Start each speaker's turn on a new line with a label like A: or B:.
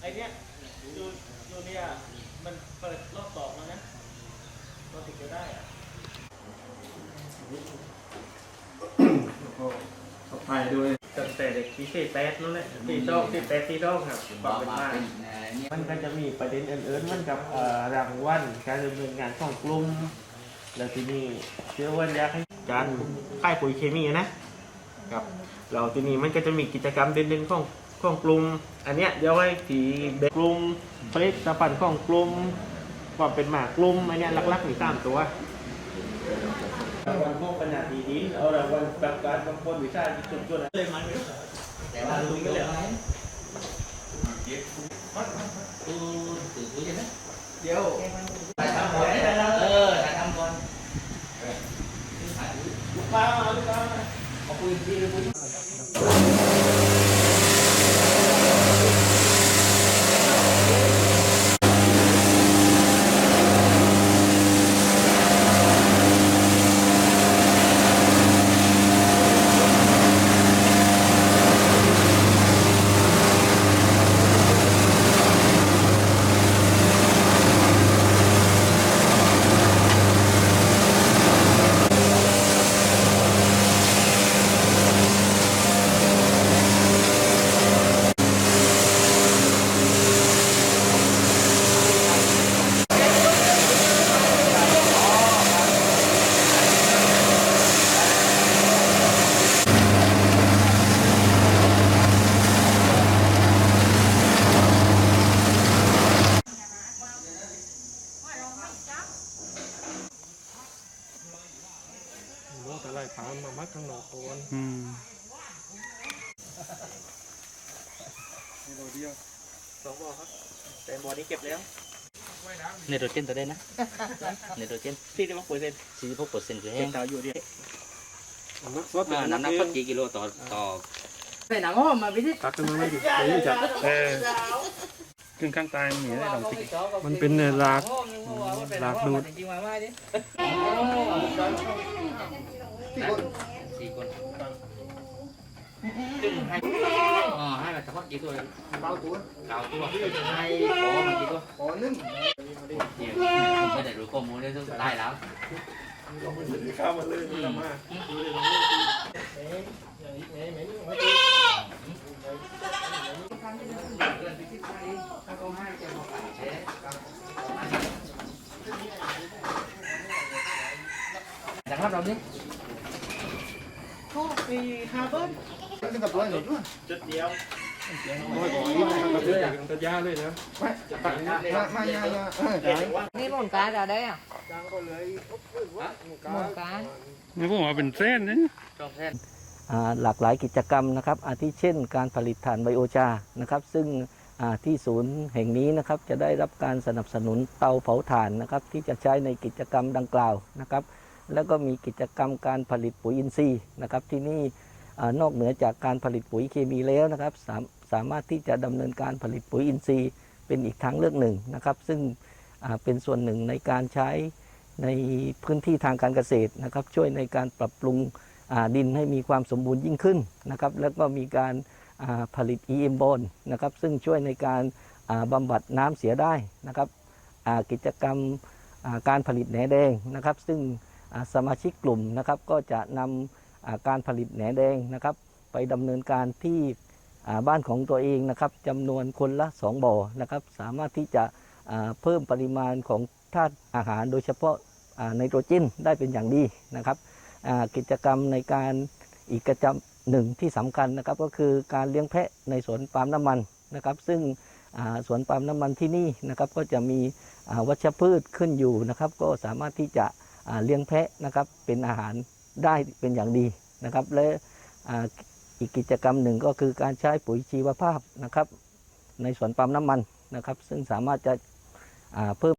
A: ไอเนี้ยยูยูเนียมันเปิดรอบสองแล้วนะเราถึงจะได้อะ
B: สะพายด้วย
A: ตั้งแต่เด็กที่สี่แปดนั่นแหละที่ชอบที่แปดที่ชอบครับความเป็นมามันก็จะมีประเด็นอื่นๆมันกับเอ่อรางวัลการดำเนินงานของกลุ่มแล้วที่นี่เชื่อว่าอยากให้การค่ายปุ๋ยเคมีนะครับ เราที่นี่มันก็จะมีกิจกรรมเด่นๆของ ของกลุ่มอันเนี้ยเดี๋ยวไว้ที่เด็กกลุ่มผลิตภัณฑ์ของกลุ่มความเป็นหมากกลุ่มอันเนี้ยหลักๆมีสามตัวรางวัลพวกปัญญาดีดีเอารางวัลแบบการบางคนวิชาจุดจุดๆเลยมัน
C: แต่ว่าลุงก็เลยกูถือกูใช่ไหม
A: เดี๋ยว
C: ถ่ายทำก่อนเออถ่ายทำก่อน
A: ลูกค้ามาลูกค้ามา
C: เอาคุยดีเลยคุย
D: ว่าแต่ไรพานมามัดข้างนอกก่อน
B: อืม
A: สองบอครับแต่บอนี้เก็บแล้ว
C: เนโตรเจนตัวได้นะเนโตรเจน
A: ที่ได้มาเปอร์เซ็นต์
C: สี่สิบหกเปอร์เซ็นต์คือ
A: เก็
C: แห้
A: บ
C: ง
A: ดาวอยู่ดิ
D: นักสด
C: อ่าน้ำหนักสักกี่กิโลต่อต่อ
D: ตักกันมาไม่ดิไม่รู้จัก
B: เออขึ้นข้างใต้มันมีอะไรลองสิ
D: มันเป็นเอ่อรากรากดูด
C: สี่คนซึ่งให้อ๋อให้มาเฉพาะกี่ตัวเก้าตัวเก้าตัวให้ขอมากี่ตัวขอหนึ่งไม่ได้รู้ข้อมูลเลยต้องได้แล้ว
D: ข้าวมาเลยทำมา
C: นะครับเรา ดิ
A: มีฮาร์เบิร์จุดเดียว
D: น้อยกว่านี้มันก็เป็นอย่างตัดยาเลยนะตัดมามามา
E: นี่หมุนการ์ดอะไรอะหมุนการ์ด
B: นี่พวกว่าเป็นเส้นนะ
C: จองแท่น
F: อ่าหลากหลายกิจกรรมนะครับ อาทิเช่น การผลิตถ่านไบโอจานะครับ ซึ่งอ่าที่ศูนย์แห่งนี้นะครับจะได้รับการสนับสนุนเตาเผาถ่านนะครับ ที่จะใช้ในกิจกรรมดังกล่าวนะครับ แล้วก็มีกิจกรรมการผลิตปุ๋ยอินทรีย์นะครับ ที่นี่นอกเหนือจากการผลิตปุ๋ยเคมีแล้วนะครับสามสามารถที่จะดำเนินการผลิตปุ๋ยอินทรีย์ เป็นอีกทางเลือกหนึ่งนะครับ ซึ่งเป็นส่วนหนึ่งในการใช้ในพื้นที่ทางการเกษตรนะครับ ช่วยในการปรับปรุงดินให้มีความสมบูรณ์ยิ่งขึ้นนะครับ แล้วก็มีการผลิต EM บอนนะครับ ซึ่งช่วยในการบำบัดน้ำเสียได้นะครับกิจกรรมการผลิตแหนแดงนะครับ ซึ่ง สมาชิกกลุ่มนะครับก็จะนำการผลิตแหนแดงนะครับ ไปดำเนินการที่บ้านของตัวเองนะครับจำนวนคนละ 2 บ่อนะครับ สามารถที่จะเพิ่มปริมาณของธาตุอาหารโดยเฉพาะไนโตรเจนได้เป็นอย่างดีนะครับกิจกรรมในการอีกกิจกรรมหนึ่งที่สำคัญนะครับก็คือการเลี้ยงแพะในสวนปาล์มน้ำมันนะครับ ซึ่งสวนปาล์มน้ำมันที่นี่นะครับก็จะมีวัชพืชขึ้นอยู่นะครับ ก็สามารถที่จะ เลี้ยงแพะนะครับเป็นอาหารได้เป็นอย่างดีนะครับ และอีกกิจกรรมหนึ่งก็คือการใช้ปุ๋ยชีวภาพนะครับ ในสวนปาล์มน้ำมันนะครับ ซึ่งสามารถจะเพิ่ม